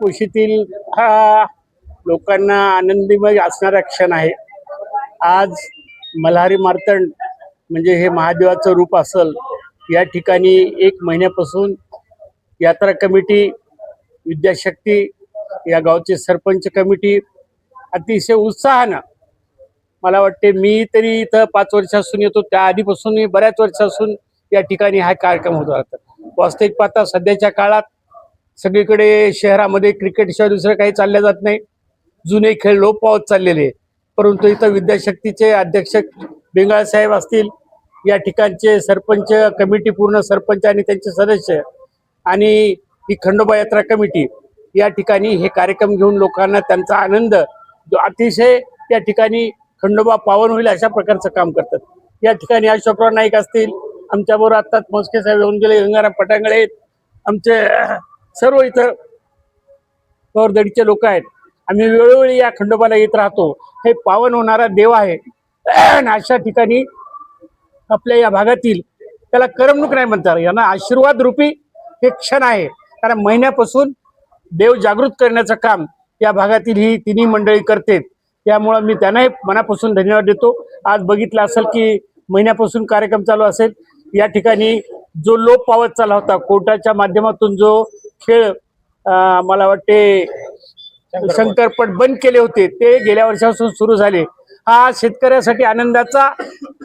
कुशीतील हा लोकांना आनंदीमय असणारा क्षण आहे. आज मल्हारी मार्तंड म्हणजे हे महादेवाचं रूप असल या ठिकाणी एक महिन्यापासून यात्रा कमिटी विद्याशक्ती या गावचे सरपंच कमिटी अतिशय उत्साहानं मला वाटते मी तरी इथं पाच वर्षापासून येतो त्या आधीपासून बऱ्याच वर्षापासून या ठिकाणी हा कार्यक्रम होत राहतात वास्तविक पाहता सध्याच्या काळात सगळीकडे शहरामध्ये क्रिकेटशिवाय दुसरं काही चाललं जात नाही. जुने खेळ लोप पावत चाललेले परंतु इथं विद्याशक्तीचे अध्यक्ष बेंगाळ साहेब असतील या ठिकाणचे सरपंच कमिटी पूर्ण सरपंच आणि त्यांचे सदस्य आणि ही खंडोबा यात्रा कमिटी या ठिकाणी हे कार्यक्रम घेऊन लोकांना त्यांचा आनंद जो अतिशय या ठिकाणी खंडोबा पावन होईल अशा प्रकारचं काम करतात. या ठिकाणी अशोकराव नाईक असतील आमच्याबरोबर आत्ताच मोजके साहेब येऊन गेले गंगाराम पटांगळे आहेत आमचे सर्व इथं कवरदडीचे लोक आहेत. आम्ही वेळोवेळी या खंडोबाला येत राहतो. हे पावन होणारा देव आहे. अशा ठिकाणी आपल्या या भागातील त्याला करमणूक नाही म्हणतात. यांना आशीर्वाद रूपी हे क्षण आहे. कारण महिन्यापासून देव जागृत करण्याचं काम या भागातील ही तिन्ही मंडळी करते त्यामुळं मी त्यांनाही मनापासून धन्यवाद देतो. आज बघितलं असेल की महिन्यापासून कार्यक्रम चालू असेल. या ठिकाणी जो लोप पावत चालला होता कोर्टाच्या माध्यमातून जो खेळ मला वाटते शंकरपट. बंद केले होते. ते गेल्या वर्षापासून सुरू झाले. हा शेतकऱ्यासाठी आनंदाचा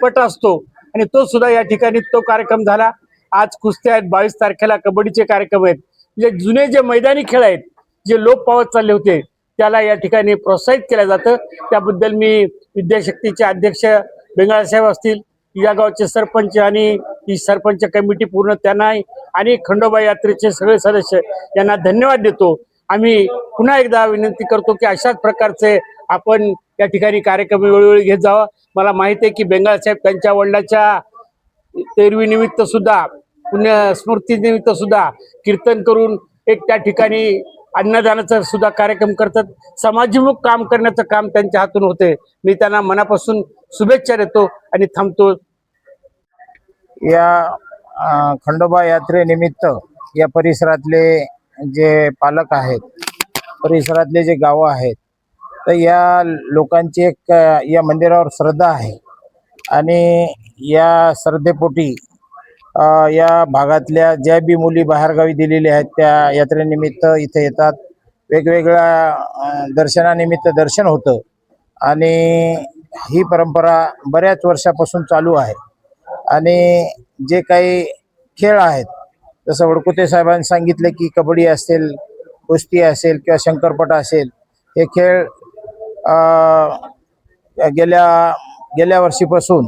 पट असतो आणि तो सुद्धा या ठिकाणी तो कार्यक्रम झाला. आज कुस्त्या आहेत बावीस तारखेला कबड्डीचे कार्यक्रम आहेत. म्हणजे जुने जे मैदानी खेळ आहेत जे लोप पावत चालले होते त्याला या ठिकाणी प्रोत्साहित केलं जातं. त्याबद्दल मी विद्याशक्तीचे अध्यक्ष बेंगाळ साहेब असतील या गावचे सरपंच आणि ही सरपंच कमिटी पूर्ण त्यांना आणि खंडोबा यात्रेचे सगळे सदस्य यांना धन्यवाद देतो. आम्ही पुन्हा एकदा विनंती करतो की अशाच प्रकारचे आपण या ठिकाणी कार्यक्रम वेळोवेळी घेत जावा. मला माहीत आहे की बेंगाल साहेब त्यांच्या वडिलाच्या तेरवीनिमित्त सुद्धा पुण्यस्मृतीनिमित्त सुद्धा कीर्तन करून एक त्या ठिकाणी अन्नदानाचा सुद्धा कार्यक्रम करतात. समाजमुख काम करण्याचं काम त्यांच्या हातून होते. मी त्यांना मनापासून शुभेच्छा देतो आणि थांबतो. या खंडोबा यात्रेनिमित्त या परिसरातले जे पालक आहेत परिसरातले जे गावं आहेत तर या लोकांची एक या मंदिरावर श्रद्धा आहे. आणि या श्रद्धेपोटी अ, या भागातल्या ज्या बी मुली बाहेरगावी दिलेल्या आहेत त्या यात्रेनिमित्त इथे येतात. वेगवेगळ्या दर्शनानिमित्त दर्शन होतं. आणि ही परंपरा बऱ्याच वर्षापासून चालू आहे. आणि जे काही खेळ आहेत जसं वडकुते साहेबांनी सांगितले की कबड्डी असेल कुस्ती असेल किंवा शंकरपट असेल हे खेळ गेल्या गेल्या वर्षीपासून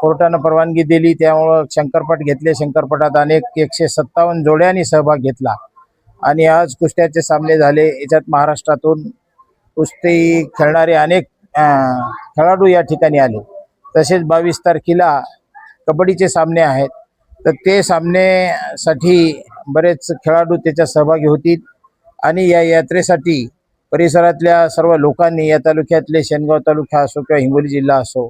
कोर्टानं परवानगी दिली त्यामुळं शंकरपट घेतले. शंकरपटात अनेक एकशे सत्तावन्न जोड्यांनी सहभाग घेतला. आणि आज कुस्त्याचे सामने झाले. याच्यात महाराष्ट्रातून कुस्ती खेळणारे अनेक खेळाडू या ठिकाणी आले. तसेच बावीस तारखेला कबड्डीचे सामने आहेत. तर ते सामनेसाठी बरेच खेळाडू त्याच्यात सहभागी होतील. आणि या यात्रेसाठी परिसरातल्या सर्व लोकांनी या तालुक्यातले शेनगाव तालुका असो किंवा हिंगोली जिल्हा असो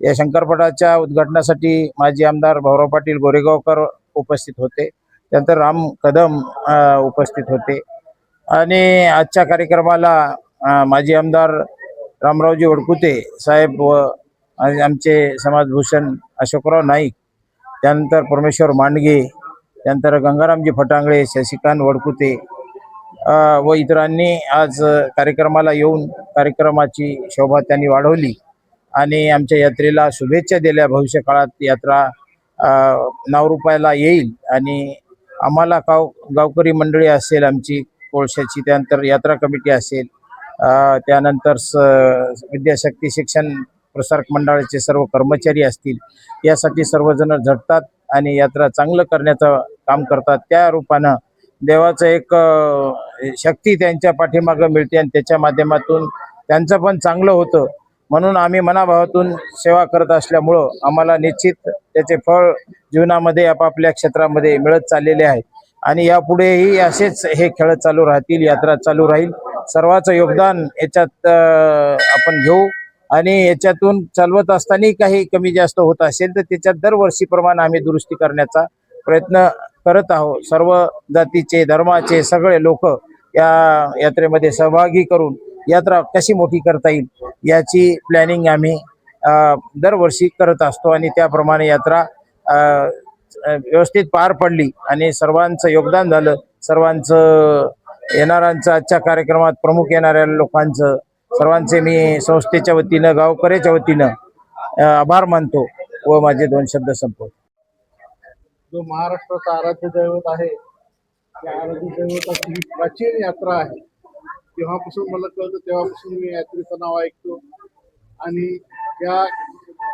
या शंकरपटाच्या उद्घाटनासाठी माजी आमदार भाऊराव पाटील गोरेगावकर उपस्थित होते. त्यानंतर राम कदम उपस्थित होते. आणि आजच्या कार्यक्रमाला माजी आमदार रामरावजी वडकुते साहेब व आणि आमचे समाजभूषण अशोकराव नाईक त्यानंतर परमेश्वर मांडगे त्यानंतर गंगारामजी फटांगळे शशिकांत वडकुते व इतरांनी आज कार्यक्रमाला येऊन कार्यक्रमाची शोभा त्यांनी वाढवली. आणि आमच्या यात्रेला शुभेच्छा दिल्या. भविष्य काळात यात्रा नावरूपायला येईल. आणि आम्हाला गाव गावकरी मंडळी असेल आमची कोळशाची त्यानंतर यात्रा कमिटी असेल. त्यानंतर स विद्याशक्ती शिक्षण प्रसारक मंडळाचे सर्व कर्मचारी असतील यासाठी सर्वजण झटतात आणि यात्रा चांगलं करण्याचं काम करतात. त्या रूपानं देवाचं एक शक्ती त्यांच्या पाठीमागं मिळते आणि त्याच्या माध्यमातून त्यांचं पण चांगलं होतं. म्हणून आम्ही मनाभावातून सेवा करत असल्यामुळं आम्हाला निश्चित त्याचे फळ जीवनामध्ये आपापल्या क्षेत्रामध्ये मिळत चाललेले आहे. आणि यापुढेही असेच हे खेळ चालू राहतील यात्रा चालू राहील. सर्वांचं योगदान याच्यात आपण घेऊ. आणि याच्यातून चालवत असताना काही कमी जास्त होत असेल तर त्याच्यात दरवर्षीप्रमाणे आम्ही दुरुस्ती करण्याचा प्रयत्न करत आहोत. सर्व जातीचे धर्माचे सगळे लोक या यात्रेमध्ये सहभागी करून यात्रा कशी मोठी करता येईल याची प्लॅनिंग आम्ही अ, दरवर्षी करत असतो. आणि त्याप्रमाणे यात्रा अ, व्यवस्थित पार पडली आणि सर्वांचं योगदान झालं. सर्वांचं येणाऱ्यांचं आजच्या कार्यक्रमात प्रमुख येणाऱ्या लोकांचं सर्वांचे मी संस्थेच्या वतीनं गावकऱ्याच्या वतीनं आभार मानतो व माझे दोन शब्द संपवतो. जो महाराष्ट्राचा आराध्य दैवत आहे त्या आराध्य दैवताची ही प्राचीन यात्रा आहे तेव्हापासून मला कळतं तेव्हापासून मी यात्रेचं नाव ऐकतो. आणि या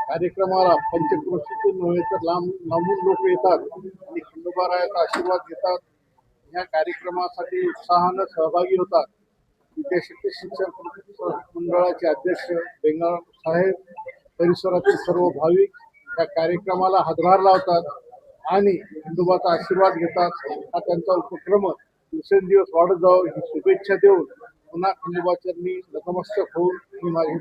कार्यक्रमाला पंचक्रोशीतून नव्हे तर लांब लांबून लोक येतात आणि खंडोबारायाचा आशीर्वाद घेतात. या कार्यक्रमासाठी उत्साहानं सहभागी होतात. विद्याशक्ती शिक्षण मंडळाचे अध्यक्ष बेंगाळ साहेब परिसरातील सर्व भाविक या कार्यक्रमाला हातभार लावतात आणि खंडोबाचा आशीर्वाद घेतात. हा त्यांचा उपक्रम दिवसेंदिवस वाढत जावं ही शुभेच्छा देऊन पुन्हा खंडोबाच्यांनी नतमस्तक होऊन मी माझी